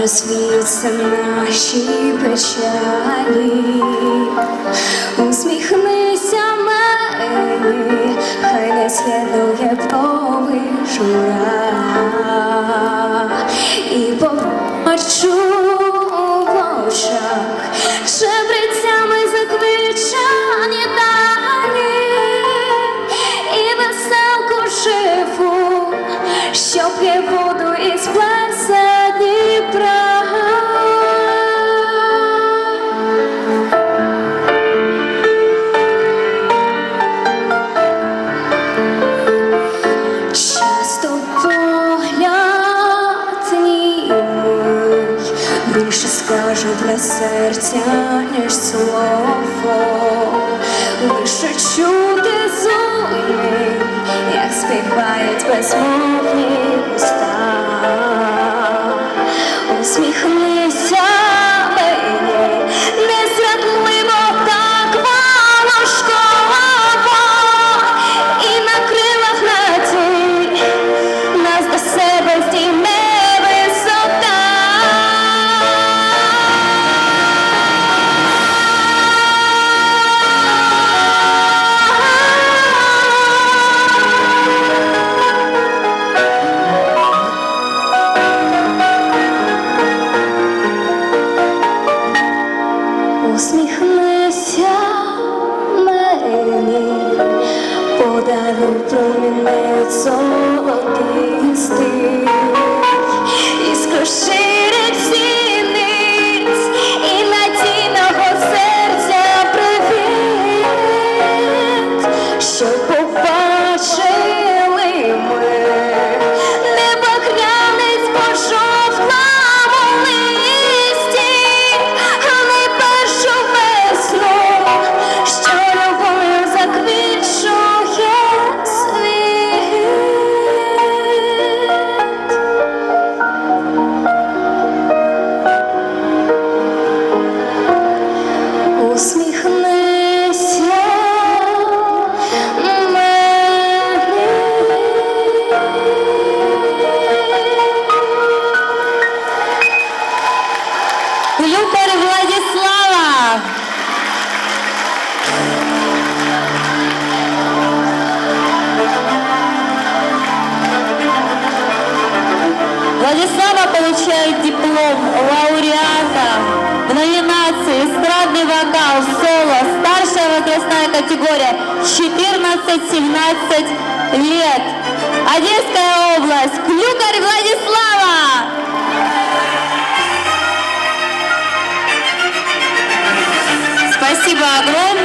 розвіються наші печалі. Усміхнися мені, хай не слідує повижура. І побачу в очах шебрицями заквичані далі, і веселку живу, що п'є воду із плеса скаже для серця, ніж слово, лише чути зуми, як співають уста. Усміхнися мені, подаруй промінець золотистий, Клюкар Владислава. Владислава получает диплом лауреата в номинации «Эстрадный вокал соло. Старшая возрастная категория 14-17 лет». Одесская область. Клюкарь Владислава. Спасибо огромное.